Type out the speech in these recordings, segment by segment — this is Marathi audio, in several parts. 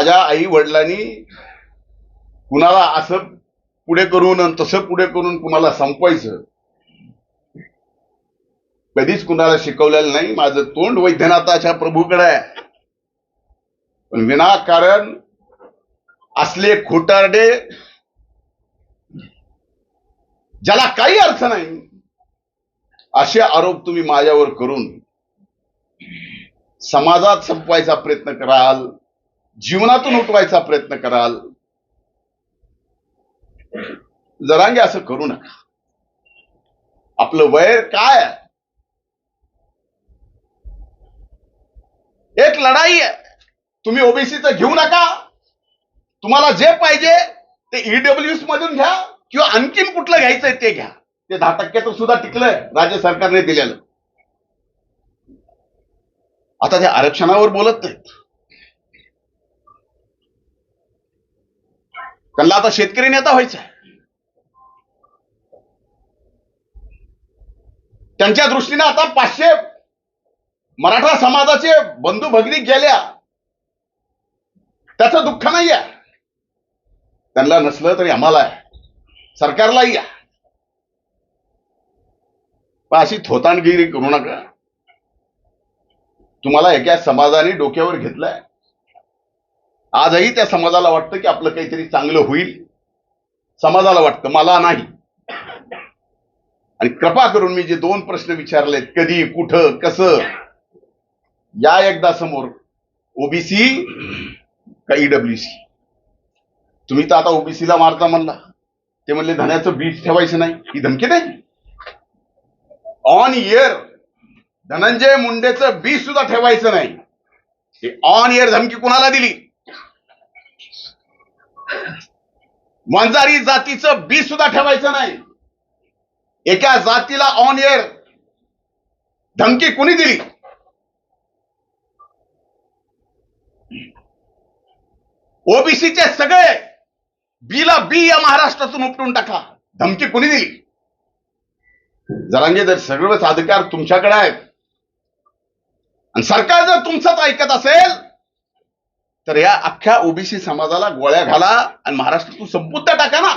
माझ्या आई वडिलांनी कुणाला असं पुढे करून आणि तसं पुढे करून कुणाला संपवायचं कधीच कुणाला शिकवलेलं नाही. माझं तोंड वैद्यनाथाच्या प्रभूकडे आहे. पण विनाकारण असले खोटारडे ज्याला काही अर्थ नाही असे आरोप तुम्ही माझ्यावर करून समाजात संपवायचा प्रयत्न कराल. जीवनातून उठवायचा प्रयत्न कराल. जरांगे असं करू नका. आपलं वैर काय आहे? एक लढाई आहे. तुम्ही ओबीसीचं घेऊ नका. तुम्हाला जे पाहिजे ते ईडब्ल्यूस मधून घ्या किंवा आणखीन कुठलं घ्यायचंय ते घ्या. ते दहा टक्क्याचं सुद्धा टिकलंय राज्य सरकारने दिलेलं. आता ते आरक्षणावर बोलत नाहीत. त्यांना आता शेतकरी नेता व्हायचा त्यांच्या दृष्टीने आता पाचशे मराठा समाजाचे बंधू भगिनी गेल्या. त्याचं दुःख नाही आहे त्यांना नसलं तरी आम्हाला सरकारलाही या. पण अशी थोतांडगिरी करू नका. तुम्हाला एका समाजाने डोक्यावर घेतलंय. आजही त्या समाजाला वाटतं की आपलं काहीतरी चांगलं होईल. समाजाला वाटतं मला नाही. आणि कृपा करून मी जे दोन प्रश्न विचारलेत कधी कुठं कसं या एकदा समोर ओबीसी का ईडब्ल्यूसी तुम्ही तर आता ओबीसीला मारता म्हणला. ते म्हणले धन्याचं बीज ठेवायचं नाही. ही धमकी नाही ऑन इयर धनंजय मुंडेचं बीज सुद्धा ठेवायचं नाही. ऑन इयर धमकी कुणाला दिली? वंजारी जातीचं बीज सुद्धा ठेवायचं नाही. एका जातीला ऑन इयर धमकी कुणी दिली? ओबीसीचे सगळे बीला बी या महाराष्ट्रातून उपटून टाका. धमकी कुणी दिली? जरांगे जर सगळेच अधिकार तुमच्याकडे आहेत आणि सरकार जर तुमचंच ऐकत असेल तर या अख्ख्या ओबीसी समाजाला गोळ्या घाला आणि महाराष्ट्रातून संपुद्ध टाका ना.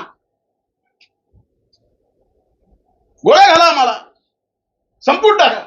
गोळ्या घाला आम्हाला. संपून टाका.